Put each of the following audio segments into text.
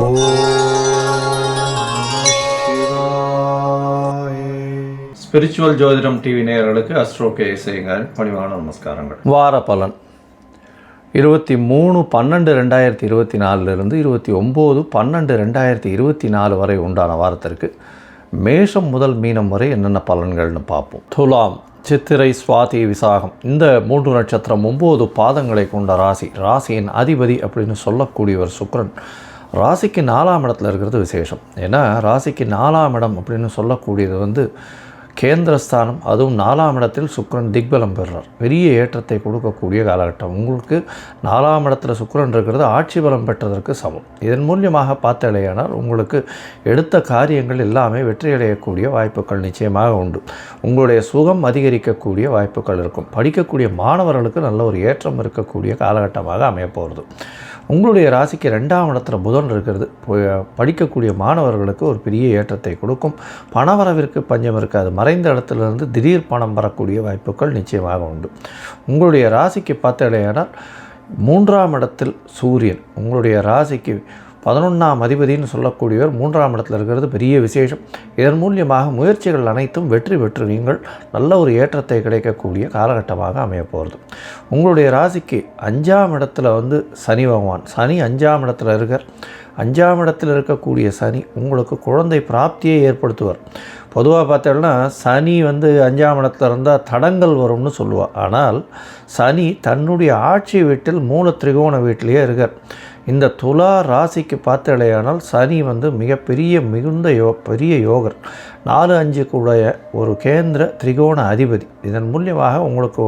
Spiritual ஜோதிடம் TV நேயர்களுக்கு astro K இசைங்கள் பணிவான நமஸ்காரங்கள். வார பலன். இருபத்தி மூணு பன்னெண்டு ரெண்டாயிரத்தி இருபத்தி நாலுலேருந்து இருபத்தி ஒம்பது பன்னெண்டு ரெண்டாயிரத்தி இருபத்தி நாலு வரை உண்டான வாரத்திற்கு மேஷம் முதல் மீனம் வரை என்னென்ன பலன்கள்னு பார்ப்போம். துலாம் சித்திரை சுவாதி விசாகம். இந்த மூன்று நட்சத்திரம் ஒம்பது பாதங்களை கொண்ட ராசி. ராசியின் அதிபதி அப்படின்னு சொல்லக்கூடியவர் சுக்ரன் ராசிக்கு நாலாம் இடத்துல இருக்கிறது விசேஷம். ஏன்னா ராசிக்கு நாலாம் இடம் அப்படின்னு சொல்லக்கூடியது வந்து கேந்திரஸ்தானம். அதுவும் நாலாம் இடத்தில் சுக்கரன் திக்பலம் பெறுறார். பெரிய ஏற்றத்தை கொடுக்கக்கூடிய காலகட்டம். உங்களுக்கு நாலாம் இடத்துல சுக்கரன் இருக்கிறது ஆட்சி பலம் பெற்றதற்கு சமம். இதன் மூலியமாக பார்த்தலையானால் உங்களுக்கு எடுத்த காரியங்கள் எல்லாமே வெற்றியடையக்கூடிய வாய்ப்புகள் நிச்சயமாக உண்டு. உங்களுடைய சுகம் அதிகரிக்கக்கூடிய வாய்ப்புகள் இருக்கும். படிக்கக்கூடிய மாணவர்களுக்கு நல்ல ஒரு ஏற்றம் இருக்கக்கூடிய காலகட்டமாக அமையப்போகிறது. உங்களுடைய ராசிக்கு ரெண்டாம் இடத்துல புதன் இருக்கிறது. படிக்கக்கூடிய மாணவர்களுக்கு ஒரு பெரிய ஏற்றத்தை கொடுக்கும். பணவரவிற்கு பஞ்சம் இருக்காது. மறைந்த இடத்துலேருந்து திடீர் பணம் வரக்கூடிய வாய்ப்புகள் நிச்சயமாக உண்டு. உங்களுடைய ராசிக்கு பார்த்தடையானால் மூன்றாம் இடத்தில் சூரியன். உங்களுடைய ராசிக்கு பதினொன்றாம் அதிபதினு சொல்லக்கூடியவர் மூன்றாம் இடத்துல இருக்கிறது பெரிய விசேஷம். இதன் மூலியமாக முயற்சிகள் அனைத்தும் வெற்றி பெற்று நீங்கள் நல்ல ஒரு ஏற்றத்தை கிடைக்கக்கூடிய காலகட்டமாக அமையப்போகிறது உங்களுடைய ராசிக்கு அஞ்சாம் இடத்துல வந்து சனி பகவான். சனி அஞ்சாம் இடத்துல இருக்கார். அஞ்சாம் இடத்தில் இருக்கக்கூடிய சனி உங்களுக்கு குழந்தை பிராப்தியை ஏற்படுத்துவார். பொதுவாக பார்த்தோம்னா சனி வந்து அஞ்சாம் இடத்துல இருந்தால் தடங்கள் வரும்னு சொல்லுவாள் ஆனால் சனி தன்னுடைய ஆட்சி வீட்டில் மூல திரிகோண வீட்டிலேயே இருக்கார். இந்த துலா ராசிக்கு பார்த்தலையானால் சனி வந்து மிகப்பெரிய மிகுந்த யோ பெரிய யோகர். நாலு அஞ்சு ஒரு கேந்திர திரிகோண அதிபதி. இதன் மூலியமாக உங்களுக்கு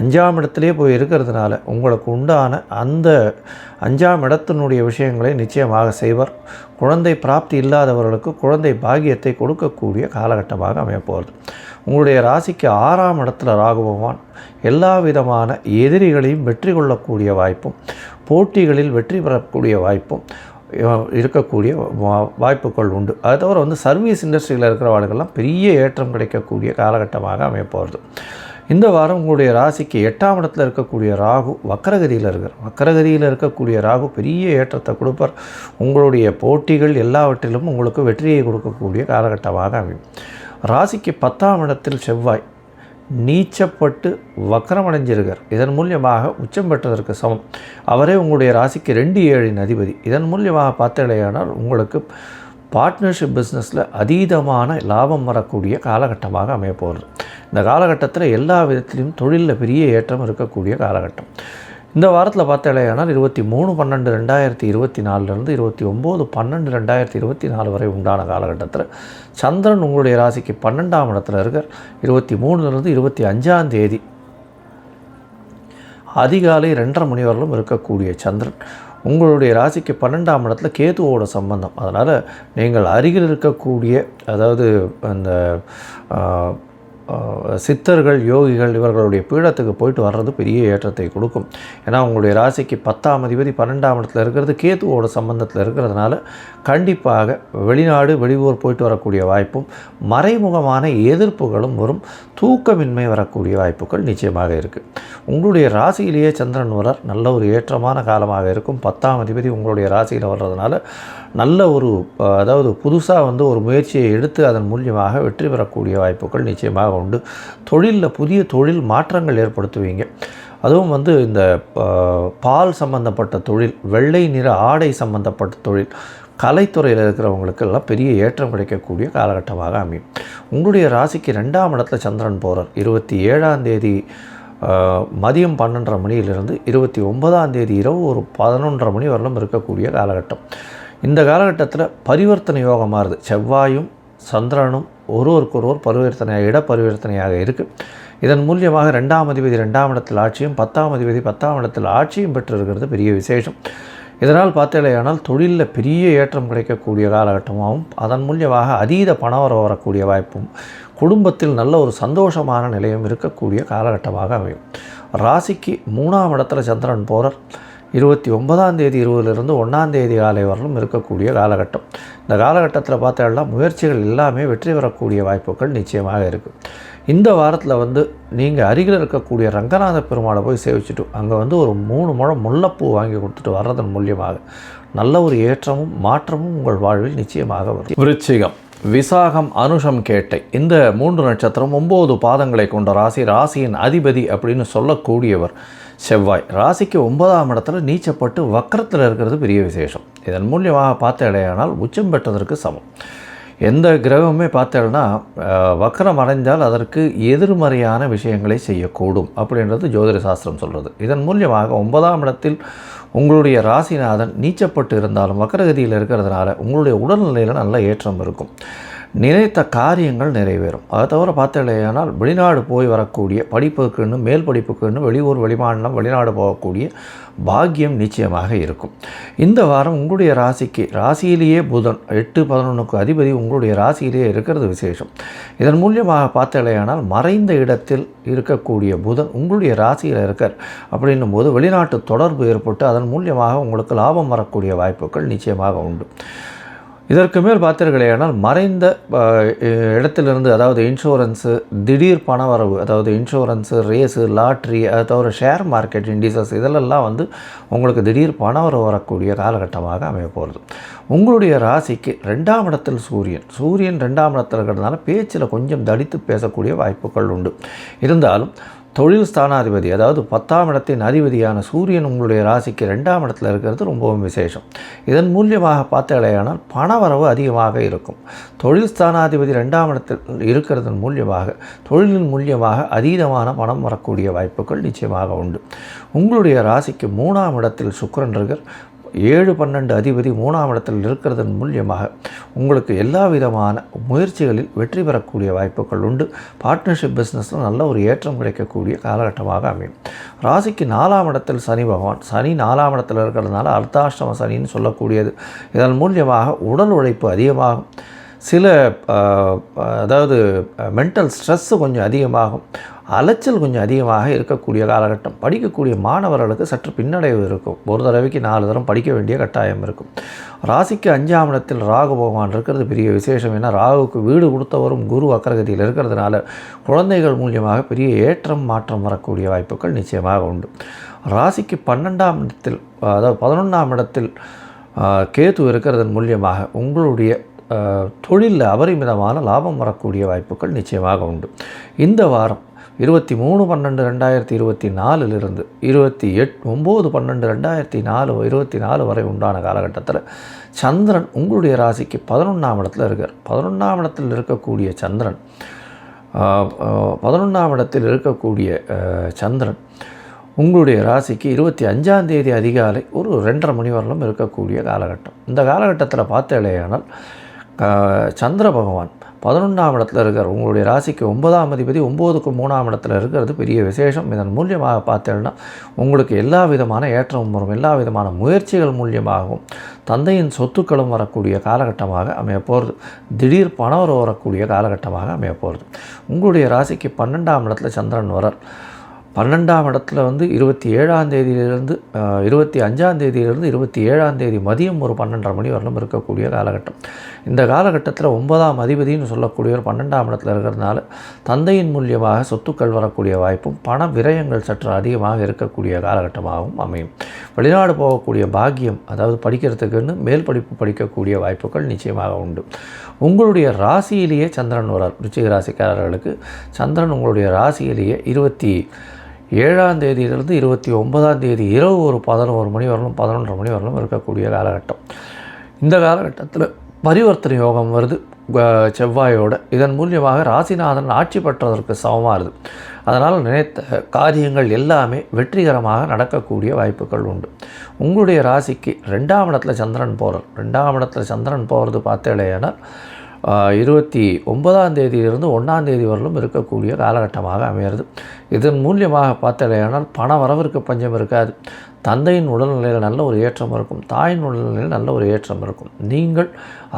அஞ்சாம் இடத்துலேயே போய் இருக்கிறதுனால உங்களுக்கு உண்டான அந்த அஞ்சாம் இடத்தினுடைய விஷயங்களை நிச்சயமாக செய்வார். குழந்தை பிராப்தி இல்லாதவர்களுக்கு குழந்தை பாக்கியத்தை கொடுக்கக்கூடிய காலகட்டமாக அமையப்போகிறது. உங்களுடைய ராசிக்கு ஆறாம் இடத்துல ராகு பகவான் எல்லா விதமான எதிரிகளையும் வெற்றி கொள்ளக்கூடிய வாய்ப்பும் போட்டிகளில் வெற்றி பெறக்கூடிய வாய்ப்பும் இருக்கக்கூடிய வா- வாய்ப்புகள் உண்டு. அது தவிர வந்து சர்வீஸ் இண்டஸ்ட்ரியில் இருக்கிறவர்களுக்கெல்லாம் பெரிய ஏற்றம் கிடைக்கக்கூடிய காலகட்டமாக அமையப்போகிறது இந்த வாரம் உங்களுடைய ராசிக்கு எட்டாம் இடத்துல இருக்கக்கூடிய ராகு வக்கரகதியில் இருக்கிறார் வக்கரகதியில் இருக்கக்கூடிய ராகு பெரிய ஏற்றத்தை கொடுப்பார். உங்களுடைய போட்டிகள் எல்லாவற்றிலும் உங்களுக்கு வெற்றியை கொடுக்கக்கூடிய காலகட்டமாக அமையும். ராசிக்கு பத்தாம் இடத்தில் செவ்வாய் நீச்சப்பட்டு வக்கரமடைஞ்சிருக்கார். இதன் மூலியமாக உச்சம் பெற்றதற்கு சமம். அவரே உங்களுடைய ராசிக்கு ரெண்டு ஏழின் அதிபதி. இதன் மூலியமாக பார்த்தலையானால் உங்களுக்கு பார்ட்னர்ஷிப் பிஸ்னஸில் அதீதமான லாபம் வரக்கூடிய காலகட்டமாக அமையப்போகிறது. இந்த காலகட்டத்தில் எல்லா விதத்திலையும் தொழிலில் பெரிய ஏற்றம் இருக்கக்கூடிய காலகட்டம். இந்த வாரத்தில் பார்த்தாலேயானால் இருபத்தி மூணு பன்னெண்டு ரெண்டாயிரத்தி இருபத்தி நாலுலேருந்து இருபத்தி ஒம்பது பன்னெண்டு ரெண்டாயிரத்தி இருபத்தி நாலு வரை உண்டான காலகட்டத்தில் சந்திரன் உங்களுடைய ராசிக்கு பன்னெண்டாம் இடத்துல இருக்கார். இருபத்தி மூணுலேருந்து இருபத்தி அஞ்சாம் தேதி. அதிகாலை ரெண்டரை மணி வரலும் இருக்கக்கூடிய சந்திரன். உங்களுடைய ராசிக்கு பன்னெண்டாம் இடத்துல கேதுவோட சம்பந்தம். அதனால் நீங்கள் அருகில் இருக்கக்கூடிய அதாவது அந்த சித்தர்கள் யோகிகள் இவர்களுடைய பீடத்துக்கு போயிட்டு வர்றது பெரிய ஏற்றத்தை கொடுக்கும். ஏன்னா உங்களுடைய ராசிக்கு பத்தாம் அதிபதி பன்னெண்டாம் இடத்துல இருக்கிறது கேதுவோட சம்பந்தத்தில் இருக்கிறதுனால கண்டிப்பாக வெளிநாடு வெளியூர் போயிட்டு வரக்கூடிய வாய்ப்பும் மறைமுகமான எதிர்ப்புகளும் வரும். தூக்கமின்மை வரக்கூடிய வாய்ப்புகள் நிச்சயமாக இருக்குது உங்களுடைய ராசியிலேயே சந்திரன் வரார் நல்ல ஒரு ஏற்றமான காலமாக இருக்கும். பத்தாம் அதிபதி உங்களுடைய ராசியில் வர்றதுனால நல்ல ஒரு அதாவது புதுசாக வந்து ஒரு முயற்சியை எடுத்து அதன் மூலியமாக வெற்றி பெறக்கூடிய வாய்ப்புகள் நிச்சயமாக உண்டு. தொழிலில் புதிய தொழில் மாற்றங்கள் ஏற்படுத்துவீங்க. அதுவும் வந்து இந்த பால் சம்பந்தப்பட்ட தொழில் வெள்ளை நிற ஆடை சம்பந்தப்பட்ட தொழில் கலைத்துறையில் இருக்கிறவங்களுக்கெல்லாம் பெரிய ஏற்றம் கிடைக்கக்கூடிய காலகட்டமாக அமையும். உங்களுடைய ராசிக்கு ரெண்டாம் இடத்துல சந்திரன் போகிறார் இருபத்தி ஏழாம் தேதி மதியம் பன்னெண்டரை மணியிலிருந்து இருபத்தி ஒன்பதாம் தேதி இரவு ஒரு பதினொன்றரை மணி வரலும் இருக்கக்கூடிய காலகட்டம். இந்த காலகட்டத்தில் பரிவர்த்தனை யோகம் மாறுது. செவ்வாயும் சந்திரனும் ஒருவருக்கொருவர் பரிவர்த்தனையாக இட பரிவர்த்தனையாக இருக்குது இதன் மூலியமாக ரெண்டாம் அதிபதி ரெண்டாம் இடத்தில் ஆட்சியும் பத்தாம் அதிபதி பத்தாம் இடத்தில் ஆட்சியும் பெற்றிருக்கிறது பெரிய விசேஷம். இதனால் பார்த்தேலையானால் தொழிலில் பெரிய ஏற்றம் கிடைக்கக்கூடிய காலகட்டமாகவும் அதன் மூலியமாக அதீத பணம் வர வரக்கூடிய வாய்ப்பும் குடும்பத்தில் நல்ல ஒரு சந்தோஷமான நிலையும் இருக்கக்கூடிய காலகட்டமாக அமையும். ராசிக்கு மூணாம் இடத்துல சந்திரன் போகிறார் இருபத்தி ஒன்பதாம் தேதி இருபதுலேருந்து ஒன்றாம் தேதி காலை வரலும் இருக்கக்கூடிய காலகட்டம். இந்த காலகட்டத்தில் பார்த்தோம்னா முயற்சிகள் எல்லாமே வெற்றி பெறக்கூடிய வாய்ப்புகள் நிச்சயமாக இருக்குது இந்த வாரத்தில் வந்து நீங்கள் அருகில் இருக்கக்கூடிய ரங்கநாத பெருமாளை போய் சேவிச்சுட்டு அங்கே வந்து ஒரு மூணு முழம் முல்லைப்பூ வாங்கி கொடுத்துட்டு வர்றதன் மூலியமாக நல்ல ஒரு ஏற்றமும் மாற்றமும் உங்கள் வாழ்வில் நிச்சயமாக வரும். விருச்சிகம் விசாகம் அனுஷம் கேட்டை இந்த மூன்று நட்சத்திரம் ஒம்பது பாதங்களை கொண்ட ராசி ராசியின் அதிபதி அப்படின்னு சொல்லக்கூடியவர். செவ்வாய். ராசிக்கு ஒன்பதாம் இடத்துல நீச்சப்பட்டு வக்கரத்தில் இருக்கிறது பெரிய விசேஷம். இதன் மூலியமாக பார்த்த இடையானால் உச்சம் பெற்றதற்கு சமம். எந்த கிரகமுமே பார்த்தேன்னா வக்கரம் அடைந்தால் அதற்கு எதிர்மறையான விஷயங்களை செய்யக்கூடும் அப்படின்றது ஜோதிட சாஸ்திரம் சொல்கிறது இதன் மூலியமாக ஒன்பதாம் இடத்தில் உங்களுடைய ராசிநாதன் நீச்சப்பட்டு இருந்தாலும் வக்கரகதியில் இருக்கிறதுனால உங்களுடைய உடல்நிலையில் நல்ல ஏற்றம் இருக்கும். நினைத்த காரியங்கள் நிறைவேறும். அதை தவிர பார்த்தலையானால் வெளிநாடு போய் வரக்கூடிய படிப்புக்குன்னு மேல் படிப்புக்குன்னு வெளியூர் வெளிமாநிலம் வெளிநாடு போகக்கூடிய பாக்கியம் நிச்சயமாக இருக்கும். இந்த வாரம் உங்களுடைய ராசிக்கு ராசியிலேயே புதன் எட்டு பதினொன்றுக்கு அதிபதி உங்களுடைய ராசியிலேயே இருக்கிறது விசேஷம். இதன் மூலியமாக பார்த்தலையானால் மறைந்த இடத்தில் இருக்கக்கூடிய புதன் உங்களுடைய ராசியில் இருக்கார் அப்படின்னும் போது வெளிநாட்டு தொடர்பு ஏற்பட்டு அதன் மூலியமாக உங்களுக்கு லாபம் வரக்கூடிய வாய்ப்புகள் நிச்சயமாக உண்டு. இதற்கு மேல் பார்த்தீர்களேனால் மறைந்த இடத்திலிருந்து அதாவது இன்சூரன்ஸு திடீர் பணவரவு அதாவது இன்சூரன்ஸு ரேஸு லாட்ரி அதை தவிர ஷேர் மார்க்கெட் இண்டிசஸ் இதிலெல்லாம் வந்து உங்களுக்கு திடீர் பணவரவு வரக்கூடிய காலகட்டமாக அமைய போகிறது. உங்களுடைய ராசிக்கு ரெண்டாம் இடத்தில் சூரியன். சூரியன் ரெண்டாம் இடத்தில் இருக்கிறதுனால பேச்சில் கொஞ்சம் தடித்து பேசக்கூடிய வாய்ப்புகள் உண்டு. இருந்தாலும் தொழில் ஸ்தானாதிபதி அதாவது பத்தாம் இடத்தின் அதிபதியான சூரியன் உங்களுடைய ராசிக்கு ரெண்டாம் இடத்துல இருக்கிறது ரொம்பவும் விசேஷம். இதன் மூலியமாக பார்த்தாலேயானால் பணவரவு அதிகமாக இருக்கும். தொழில் ஸ்தானாதிபதி ரெண்டாம் இடத்தில் இருக்கிறதன் மூலியமாக தொழிலின் மூலியமாக அதீதமான பணம் வரக்கூடிய வாய்ப்புகள் நிச்சயமாக உண்டு. உங்களுடைய ராசிக்கு மூணாம் இடத்தில் சுக்கரன் இருக்கார் ஏழு பன்னெண்டு அதிபதி மூணாம் இடத்தில் இருக்கிறதன் மூலியமாக உங்களுக்கு எல்லா விதமான முயற்சிகளில் வெற்றி பெறக்கூடிய வாய்ப்புகள் உண்டு. பார்ட்னர்ஷிப் பிஸ்னஸில் நல்ல ஒரு ஏற்றம் கிடைக்கக்கூடிய காலகட்டமாக அமையும். ராசிக்கு நாலாம் இடத்தில் சனி பகவான். சனி நாலாம் இடத்தில் இருக்கிறதுனால அர்த்தாஷ்டம சனின்னு சொல்லக்கூடியது. இதன் மூலியமாக உடல் உழைப்பு அதிகமாகும். சில அதாவது மென்டல் ஸ்ட்ரெஸ்ஸு கொஞ்சம் அதிகமாகும். அலைச்சல் கொஞ்சம் அதிகமாக இருக்கக்கூடிய காலகட்டம். படிக்கக்கூடிய மாணவர்களுக்கு சற்று பின்னடைவு இருக்கும். ஒரு தடவைக்கு நாலு தரம் படிக்க வேண்டிய கட்டாயம் இருக்கும். ராசிக்கு அஞ்சாம் இடத்தில் ராகு பகவான் இருக்கிறது பெரிய விசேஷம். ஏன்னா ராகுவுக்கு வீடு கொடுத்தவரும் குரு அக்கரகதியில் இருக்கிறதுனால குழந்தைகள் மூலியமாக பெரிய ஏற்றம் மாற்றம் வரக்கூடிய வாய்ப்புகள் நிச்சயமாக உண்டு. ராசிக்கு பன்னெண்டாம் இடத்தில் அதாவது பதினொன்றாம் இடத்தில் கேது இருக்கிறதன் மூலியமாக உங்களுடைய தொழிலில் அபரிமிதமான லாபம் வரக்கூடிய வாய்ப்புகள் நிச்சயமாக உண்டு. இந்த வாரம் இருபத்தி மூணு பன்னெண்டு ரெண்டாயிரத்தி இருபத்தி நாலுலேருந்து இருபத்தி எட் ஒம்பது பன்னெண்டு ரெண்டாயிரத்தி நாலு இருபத்தி நாலு வரை உண்டான காலகட்டத்தில் சந்திரன் உங்களுடைய ராசிக்கு பதினொன்றாம் இடத்துல இருக்கார். பதினொன்றாம் இடத்தில் இருக்கக்கூடிய சந்திரன் பதினொன்றாம் இடத்தில் இருக்கக்கூடிய சந்திரன் உங்களுடைய ராசிக்கு இருபத்தி அஞ்சாம் தேதி அதிகாலை ஒரு ரெண்டரை மணி வரலும் இருக்கக்கூடிய காலகட்டம். இந்த காலகட்டத்தில் பார்த்தேலையானால் சந்திர பகவான் பதினொன்றாம் இடத்துல இருக்கார். உங்களுடைய ராசிக்கு ஒன்பதாம் அதிபதி ஒம்போதுக்கு மூணாம் இடத்துல இருக்கிறது பெரிய விசேஷம். இதன் மூலியமாக பார்த்தேன்னா உங்களுக்கு எல்லா விதமான ஏற்றமும் வரும். எல்லா விதமான முயற்சிகள் மூலியமாகவும் தந்தையின் சொத்துக்களும் வரக்கூடிய காலகட்டமாக அமைய போகிறது திடீர் பணம் வரக்கூடிய காலகட்டமாக அமைய போகிறது உங்களுடைய ராசிக்கு பன்னெண்டாம் இடத்துல சந்திரன் வரார் பன்னெண்டாம் இடத்துல வந்து இருபத்தி ஏழாம் தேதியிலிருந்து இருபத்தி அஞ்சாம் தேதியிலிருந்து இருபத்தி ஏழாம் தேதி மதியம் ஒரு பன்னெண்டரை மணி வரலும் இருக்கக்கூடிய காலகட்டம். இந்த காலகட்டத்தில் ஒன்பதாம் அதிபதினு சொல்லக்கூடியவர் பன்னெண்டாம் இடத்துல இருக்கிறதுனால தந்தையின் மூலியமாக சொத்துக்கள் வரக்கூடிய வாய்ப்பும் பண விரயங்கள் சற்று அதிகமாக இருக்கக்கூடிய காலகட்டமாகவும் அமையும். வெளிநாடு போகக்கூடிய பாக்கியம் அதாவது படிக்கிறதுக்குன்னு மேல் படிப்பு படிக்கக்கூடிய வாய்ப்புகள் நிச்சயமாக உண்டு. உங்களுடைய ராசியிலேயே சந்திரன் வரார் ருச்சிக ராசிக்காரர்களுக்கு. சந்திரன் உங்களுடைய ராசியிலேயே இருபத்தி ஏழாம் தேதியிலிருந்து இருபத்தி ஒன்பதாம் தேதி இரவு ஒரு பதினோரு மணி வரலும் பதினொன்றரை மணி வரலும் இருக்கக்கூடிய காலகட்டம். இந்த காலகட்டத்தில் பரிவர்த்தனை யோகம் வருது. செவ்வாயோடு செவ்வாயோட. இதன் மூலியமாக ராசிநாதன் ஆட்சி பெற்றதற்கு சமமாக அதனால் நினைத்த காரியங்கள் எல்லாமே வெற்றிகரமாக நடக்கக்கூடிய வாய்ப்புகள் உண்டு. உங்களுடைய ராசிக்கு ரெண்டாம் இடத்துல சந்திரன் போகிறார் ரெண்டாம் இடத்துல சந்திரன் போகிறது பார்த்தேலையானால் இருபத்தி ஒன்பதாம் தேதியிலிருந்து ஒன்றாம் தேதி வரலும் இருக்கக்கூடிய காலகட்டமாக அமையிறது இதன் மூலியமாக பார்த்தலையானால் பண வரவிற்கு பஞ்சம் இருக்காது. தந்தையின் உடல்நிலையில் நல்ல ஒரு ஏற்றம் இருக்கும். தாயின் உடல்நிலையில் நல்ல ஒரு ஏற்றம் இருக்கும். நீங்கள்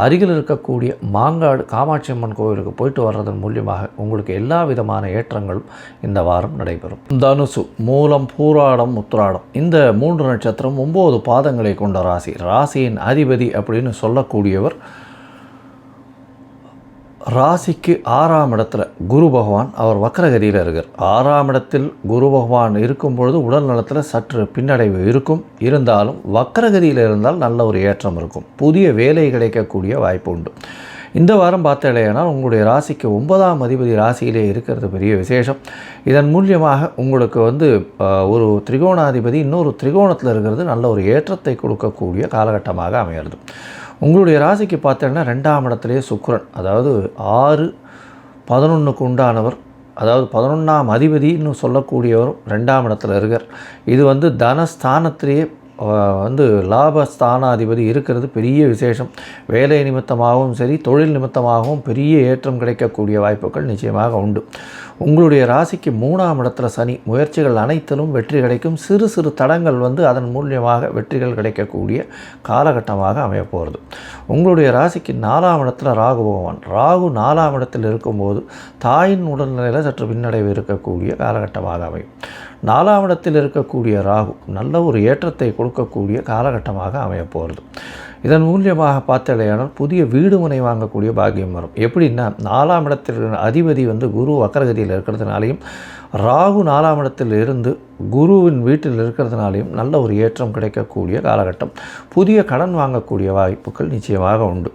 அருகில் இருக்கக்கூடிய மாங்காடு காமாட்சி அம்மன் கோவிலுக்கு போயிட்டு வர்றதன் மூலியமாக உங்களுக்கு எல்லா விதமான ஏற்றங்களும் இந்த வாரம் நடைபெறும். தனுசு மூலம் பூராடம் உத்ராடம் இந்த மூன்று நட்சத்திரம் ஒம்பது பாதங்களை கொண்ட ராசி. ராசியின் அதிபதி அப்படின்னு சொல்லக்கூடியவர் ராசிக்கு ஆறாம் இடத்துல குரு பகவான் அவர் வக்கரகதியில் இருக்கார். ஆறாம் இடத்தில் குரு பகவான் இருக்கும் பொழுது உடல் நலத்தில் சற்று பின்னடைவு இருக்கும். இருந்தாலும் வக்கரகதியில் இருந்தால் நல்ல ஒரு ஏற்றம் இருக்கும். புதிய வேலை கிடைக்கக்கூடிய வாய்ப்பு உண்டு. இந்த வாரம் பார்த்தலையானால் உங்களுடைய ராசிக்கு ஒன்பதாம் அதிபதி ராசியிலே இருக்கிறது பெரிய விசேஷம். இதன் மூலியமாக உங்களுக்கு வந்து ஒரு திரிகோணாதிபதி இன்னொரு திரிகோணத்தில் இருக்கிறது நல்ல ஒரு ஏற்றத்தை கொடுக்கக்கூடிய காலகட்டமாக அமைகிறது உங்களுடைய ராசிக்கு பார்த்தீங்கன்னா ரெண்டாம் இடத்துலேயே சுக்கரன். அதாவது ஆறு பதினொன்றுக்கு உண்டானவர் அதாவது பதினொன்றாம் அதிபதினு சொல்லக்கூடியவரும் ரெண்டாம் இடத்துல இருக்கார். இது வந்து தனஸ்தானத்திலேயே வந்து லாபஸ்தானாதிபதி இருக்கிறது பெரிய விசேஷம். வேலை நிமித்தமாகவும் சரி தொழில் நிமித்தமாகவும் பெரிய ஏற்றம் கிடைக்கக்கூடிய வாய்ப்புகள் நிச்சயமாக உண்டு. உங்களுடைய ராசிக்கு மூணாம் இடத்துல சனி முயற்சிகள் அனைத்திலும் வெற்றி கிடைக்கும். சிறு சிறு தடங்கள் வந்து அதன் மூலியமாக வெற்றிகள் கிடைக்கக்கூடிய காலகட்டமாக அமையப்போகிறது உங்களுடைய ராசிக்கு நாலாம் இடத்துல ராகு பகவான். ராகு நாலாம் இடத்தில் இருக்கும்போது தாயின் உடல்நிலையில் சற்று பின்னடைவு இருக்கக்கூடிய காலகட்டமாக அமையும். நாலாம் இடத்தில் இருக்கக்கூடிய ராகு நல்ல ஒரு ஏற்றத்தை கொடுக்கக்கூடிய காலகட்டமாக அமையப்போகிறது இதன் மூலியமாக பார்த்தலையானால் புதிய வீடு முனை வாங்கக்கூடிய பாக்கியம் வரும். எப்படின்னா நாலாம் இடத்தில் அதிபதி வந்து குரு வக்கரகதியில் இருக்கிறதுனாலையும் ராகு நாலாம் இடத்தில் இருந்து குருவின் வீட்டில் இருக்கிறதுனாலையும் நல்ல ஒரு ஏற்றம் கிடைக்கக்கூடிய காலகட்டம். புதிய கடன் வாங்கக்கூடிய வாய்ப்புகள் நிச்சயமாக உண்டு.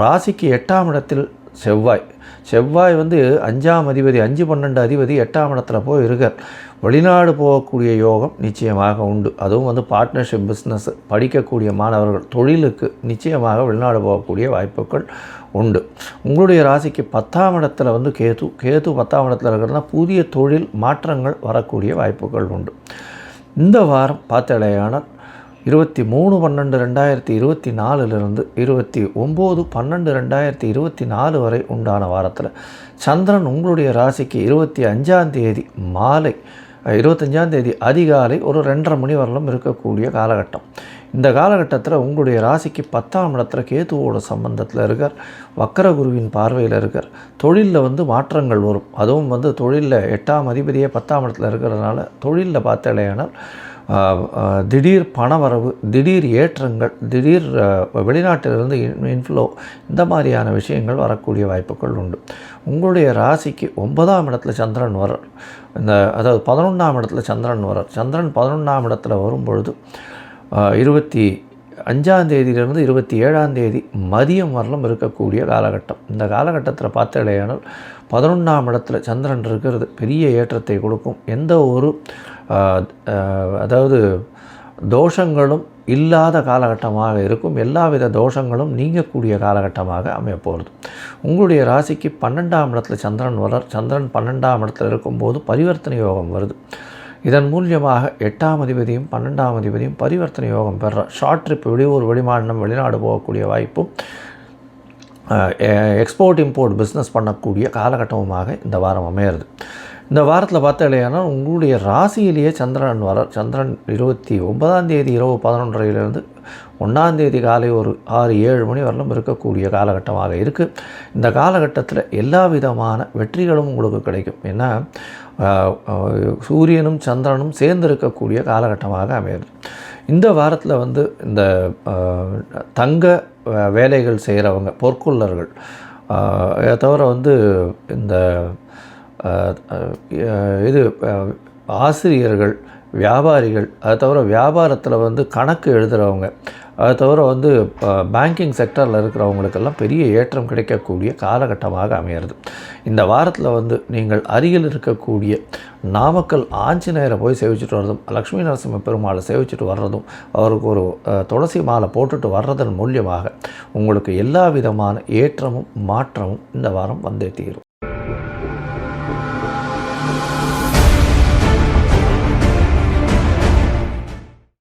ராசிக்கு எட்டாம் இடத்தில் செவ்வாய். செவ்வாய் வந்து அஞ்சாம் அதிபதி அஞ்சு பன்னெண்டு அதிபதி எட்டாம் இடத்துல போய் இருக்கார் வெளிநாடு போகக்கூடிய யோகம் நிச்சயமாக உண்டு. அதுவும் வந்து பார்ட்னர்ஷிப் பிஸ்னஸ் படிக்கக்கூடிய மாணவர்கள் தொழிலுக்கு நிச்சயமாக வெளிநாடு போகக்கூடிய வாய்ப்புகள் உண்டு. உங்களுடைய ராசிக்கு பத்தாம் இடத்துல வந்து கேது கேது பத்தாம் இடத்துல இருக்கிறதுனா புதிய தொழில் மாற்றங்கள் வரக்கூடிய வாய்ப்புகள் உண்டு. இந்த வாரம் பார்த்தடையானால் இருபத்தி மூணு பன்னெண்டு ரெண்டாயிரத்தி இருபத்தி நாலுலேருந்து இருபத்தி ஒம்பது பன்னெண்டு ரெண்டாயிரத்தி இருபத்தி நாலு வரை உண்டான வாரத்தில் சந்திரன் உங்களுடைய ராசிக்கு இருபத்தி அஞ்சாம் தேதி மாலை அஹ், இருபத்தஞ்சாம் தேதி அதிகாலை ஒரு ரெண்டரை மணி வரலும் இருக்கக்கூடிய காலகட்டம். இந்த காலகட்டத்தில் உங்களுடைய ராசிக்கு பத்தாம் இடத்துல கேதுவோட சம்பந்தத்தில் இருக்கார். வக்கரகுருவின் பார்வையில் இருக்கார். தொழிலில் வந்து மாற்றங்கள் வரும். அதுவும் வந்து தொழிலில் எட்டாம் அதிபதியே பத்தாம் இடத்துல இருக்கிறதுனால தொழிலில் பார்த்தலையானால் திடீர் பணவரவு திடீர் ஏற்றங்கள் திடீர் வெளிநாட்டிலிருந்து இன்ஃப்ளோ இந்த மாதிரியான விஷயங்கள் வரக்கூடிய வாய்ப்புகள் உண்டு. உங்களுடைய ராசிக்கு ஒன்பதாம் இடத்துல சந்திரன் வர இந்த அதாவது பதினொன்றாம் இடத்துல சந்திரன் வரார் சந்திரன் பதினொன்றாம் இடத்துல வரும்பொழுது இருபத்தி அஞ்சாம் தேதியிலிருந்து இருபத்தி ஏழாம் தேதி மதியம் வரலும் இருக்கக்கூடிய காலகட்டம். இந்த காலகட்டத்தில் பார்த்தடையானால் பதினொன்றாம் இடத்துல சந்திரன் இருக்கிறது. பெரிய ஏற்றத்தை கொடுக்கும். எந்த ஒரு அதாவது தோஷங்களும் இல்லாத காலகட்டமாக இருக்கும். எல்லாவித தோஷங்களும் நீங்கக்கூடிய காலகட்டமாக அமையப்போகிறது. உங்களுடைய ராசிக்கு பன்னெண்டாம் இடத்துல சந்திரன் வளர் சந்திரன் பன்னெண்டாம் இடத்துல இருக்கும்போது பரிவர்த்தனை யோகம் வருது. இதன் மூலியமாக எட்டாம் அதிபதியும் பன்னெண்டாம் அதிபதியும் பரிவர்த்தனை யோகம் பெற ஷார்ட் ட்ரிப் வெளியூர் வெளிமாநிலம் வெளிநாடு போகக்கூடிய வாய்ப்பும் எக்ஸ்போர்ட் இம்போர்ட் பிஸ்னஸ் பண்ணக்கூடிய காலகட்டமுமாக இந்த வாரம் அமையிறது. இந்த வாரத்தில் பார்த்தா இல்லையானா உங்களுடைய ராசியிலேயே சந்திரன் வர சந்திரன் இருபத்தி ஒன்பதாம் தேதி இரவு பதினொன்றரையிலேருந்து ஒன்றாம் தேதி காலை ஒரு ஆறு ஏழு மணி வரலும் இருக்கக்கூடிய காலகட்டமாக இருக்குது இந்த காலகட்டத்தில் எல்லா விதமான வெற்றிகளும் உங்களுக்கு கிடைக்கும். ஏன்னா சூரியனும் சந்திரனும் சேர்ந்து இருக்கக்கூடிய காலகட்டமாக அமையுது. இந்த வாரத்தில் வந்து இந்த தங்க வேலைகள் செய்கிறவங்க பொற்கொள்ளர்கள் தவிர வந்து இந்த இது ஆசிரியர்கள் வியாபாரிகள் அதை தவிர வியாபாரத்தில் வந்து கணக்கு எழுதுகிறவங்க அதை தவிர வந்து பேங்கிங் செக்டரில் இருக்கிறவங்களுக்கெல்லாம் பெரிய ஏற்றம் கிடைக்கக்கூடிய காலகட்டமாக அமையிறது. இந்த வாரத்தில் வந்து நீங்கள் அருகில் இருக்கக்கூடிய நாமக்கல் ஆஞ்சநேயரை போய் சேவிச்சுட்டு வர்றதும் லக்ஷ்மி நரசிம்ம பெருமாளை சேவிச்சுட்டு வர்றதும் அவருக்கு ஒரு துளசி மாலை போட்டுட்டு வர்றதன் மூலியமாக உங்களுக்கு எல்லா விதமான ஏற்றமும் மாற்றமும் இந்த வாரம் வந்தே தீரும்.